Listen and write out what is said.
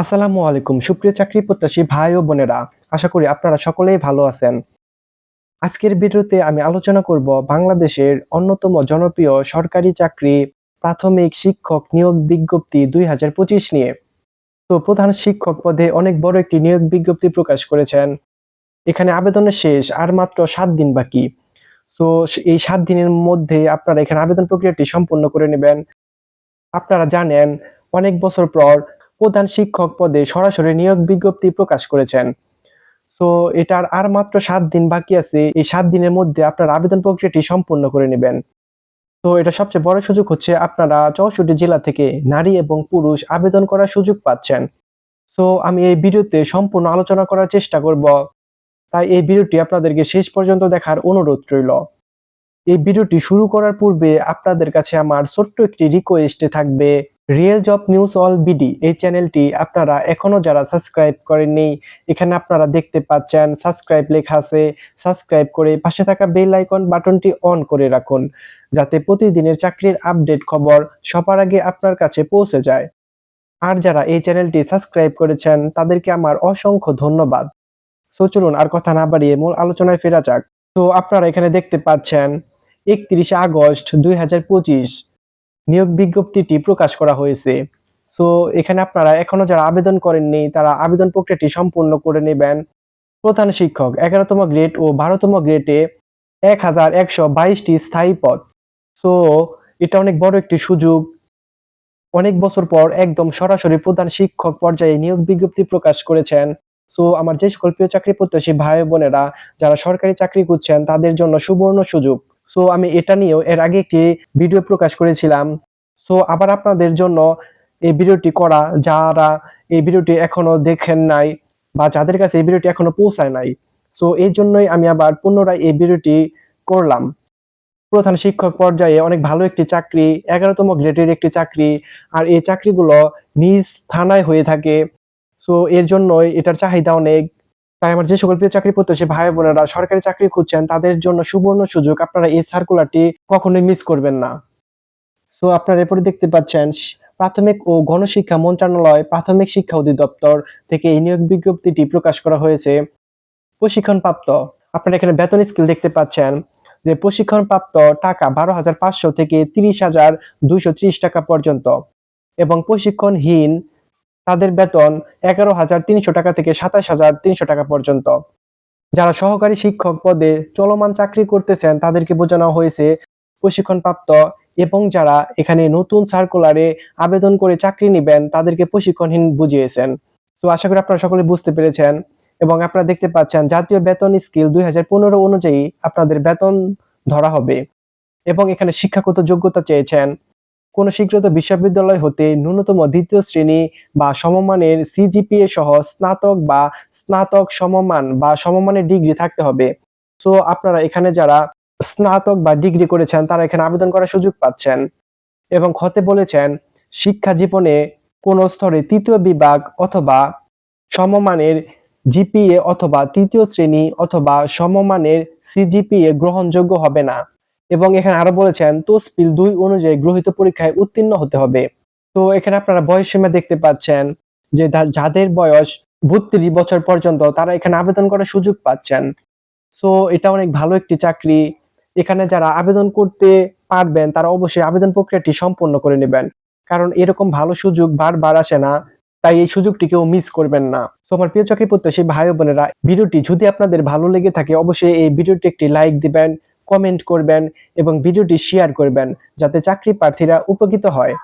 আসসালামু আলাইকুম, সুপ্রিয় চাকরি প্রত্যাশী ভাই ও বোনেরা। আশা করি আপনারা সকলেই ভালো আছেন। আজকের ভিডিওতে আমি আলোচনা করব বাংলাদেশের অন্যতম জনপ্রিয় সরকারি চাকরি প্রাথমিক শিক্ষক নিয়োগ বিজ্ঞপ্তি দুই হাজার পঁচিশ নিয়ে। তো প্রধান শিক্ষক পদে অনেক বড় একটি নিয়োগ বিজ্ঞপ্তি প্রকাশ করেছেন। এখানে আবেদনের শেষ আর মাত্র সাত দিন বাকি। সো এই সাত দিনের মধ্যে আপনারা এখানে আবেদন প্রক্রিয়াটি সম্পূর্ণ করে নেবেন। আপনারা জানেন, অনেক বছর পর প্রধান শিক্ষক পদে সরাসরি নিয়োগ বিজ্ঞপ্তি প্রকাশ করেছেন। সো এটার আর মাত্র সাত দিন বাকি আছে। এই সাত দিনের মধ্যে আপনার আবেদন প্রক্রিয়াটি সম্পূর্ণ করে নেবেন। তো এটা সবচেয়ে বড় সুযোগ হচ্ছে আপনারা চৌষট্টি জেলা থেকে নারী এবং পুরুষ আবেদন করার সুযোগ পাচ্ছেন। সো আমি এই ভিডিওতে সম্পূর্ণ আলোচনা করার চেষ্টা করব। তাই এই ভিডিওটি আপনাদেরকে শেষ পর্যন্ত দেখার অনুরোধ রইল। এই ভিডিওটি শুরু করার পূর্বে আপনাদের কাছে আমার ছোট্ট একটি রিকোয়েস্টে থাকবে। Real job news all BD এই চ্যানেলটি আপনারা এখনও যারা সাবস্ক্রাইব করেননি, এখানে আপনারা দেখতে পাচ্ছেন সাবস্ক্রাইব লেখা আছে সাবস্ক্রাইব করে পাশে থাকা বেল আইকন বাটনটি অন করে রাখুন, যাতে প্রতিদিনের চাকরির আপডেট খবর সবার আগে আপনার কাছে পৌঁছে যায়। আর যারা এই চ্যানেলটি সাবস্ক্রাইব করেছেন, তাদেরকে আমার অসংখ্য ধন্যবাদ। সো চলুন আর কথা না বাড়িয়ে মূল আলোচনায় ফেরা যাক। তো আপনারা এখানে দেখতে পাচ্ছেন, একত্রিশে আগস্ট দুই হাজার পঁচিশ নিয়োগ বিজ্ঞপ্তিটি প্রকাশ করা হয়েছে। সো এখানে আপনারা এখনও যারা আবেদন করেননি, তারা আবেদন প্রক্রিয়াটি সম্পূর্ণ করে নেবেন। প্রধান শিক্ষক, এগারোতম গ্রেড ও বারোতম গ্রেডে এক হাজার একশো বাইশটি স্থায়ী পদ। সো এটা অনেক বড় একটি সুযোগ। অনেক বছর পর একদম সরাসরি প্রধান শিক্ষক পর্যায়ে নিয়োগ বিজ্ঞপ্তি প্রকাশ করেছেন। সো আমার যে সকল প্রিয় চাকরি প্রত্যাশী ভাই বোনেরা যারা সরকারি চাকরি করছেন তাদের জন্য সুবর্ণ সুযোগ। সো আমি এটা নিয়েও এর আগে একটি ভিডিও প্রকাশ করেছিলাম। সো আবার আপনাদের জন্য এই ভিডিওটি করা, যারা এই ভিডিওটি এখনও দেখেন নাই বা যাদের কাছে এই ভিডিওটি এখনও পৌঁছায় নাই সো এই জন্যই আমি আবার পুনরায় এই ভিডিওটি করলাম। প্রধান শিক্ষক পর্যায়ে অনেক ভালো একটি চাকরি, এগারোতম গ্রেডের একটি চাকরি, আর এই চাকরিগুলো নিজ থানায় হয়ে থাকে। সো এর জন্যই এটার চাহিদা অনেক। তাই আমার যে সকল প্রিয় চাকরি প্রত্যাশী ভাই বোনেরা সরকারি চাকরি খুঁজছেন, তাদের জন্য সুবর্ণ সুযোগ। আপনারা এই সার্কুলারটি কখনোই মিস করবেন না। সো আপনারা এরপরে দেখতে পাচ্ছেন, প্রাথমিক ও গণশিক্ষা মন্ত্রণালয়, প্রাথমিক শিক্ষা অধিদপ্তর থেকে এই নিয়োগ বিজ্ঞপ্তিটি প্রকাশ করা হয়েছে। প্রশিক্ষণপ্রাপ্ত, আপনারা এখানে বেতন স্কেল দেখতে পাচ্ছেন, যে প্রশিক্ষণপ্রাপ্ত টাকা বারো হাজার পাঁচশো থেকে তিরিশ হাজার দুইশো ত্রিশ টাকা পর্যন্ত। এবং প্রশিক্ষণহীন তাদের বেতন এগারো হাজার তিনশো টাকা থেকে সাতাশ হাজার তিনশো টাকা পর্যন্ত। যারা সহকারী শিক্ষক পদে চলমান চাকরি করতেছেন, তাদেরকে বোঝানো হয়েছে প্রশিক্ষণপ্রাপ্ত এবং যারা এখানে নতুন সার্কুলারে আবেদন করে চাকরি নেবেন, তাদেরকে প্রশিক্ষণহীন বুঝিয়েছেন। তো আশা করি আপনারা সকলে বুঝতে পেরেছেন এবং আপনারা দেখতে পাচ্ছেন জাতীয় বেতন স্কিল দুই হাজার পনেরো অনুযায়ী আপনাদের বেতন ধরা হবে এবং এখানে শিক্ষাগত যোগ্যতা চেয়েছেন কোন স্বীকৃত বিশ্ববিদ্যালয় হতে ন্যূনতম দ্বিতীয় শ্রেণি বা সমমানের সিজিপিএ সহ স্নাতক বা স্নাতক সমমান বা সমমানের ডিগ্রি থাকতে হবে। সো আপনারা এখানে যারা স্নাতক বা ডিগ্রি করেছেন, তারা এখানে আবেদন করার সুযোগ পাচ্ছেন। এবং খতে বলেছেন, শিক্ষা জীবনে কোন স্তরে তৃতীয় বিভাগ অথবা সমমানের জিপিএ অথবা তৃতীয় শ্রেণি অথবা সমমানের সিজিপিএ গ্রহণযোগ্য হবে না। এবং এখানে আরও বলেছেন তোসপিল দুই অনুযায়ী গ্রহীত পরীক্ষায় উত্তীর্ণ হতে হবে। তো এখানে আপনারা বয়স সীমা দেখতে পাচ্ছেন যে যাদের বয়স বত্রিশ বছর পর্যন্ত তারা এখানে আবেদন করার সুযোগ পাচ্ছেন। সো এটা অনেক ভালো একটি চাকরি। এখানে যারা আবেদন করতে পারবেন, তারা অবশ্যই আবেদন প্রক্রিয়াটি সম্পন্ন করে নেবেন। কারণ এরকম ভালো সুযোগ বারবার আসে না, তাই এই সুযোগটি কেউ মিস করবেন না। সো আমার প্রিয় চাকরি প্রত্যাশী ভাই বোনেরা, ভিডিওটি যদি আপনাদের ভালো লেগে থাকে, অবশ্যই এই ভিডিওটি একটি লাইক দিবেন কমেন্ট করবেন এবং ভিডিওটি শেয়ার করবেন যাতে চাকরি প্রার্থীরা উপকৃত হয়।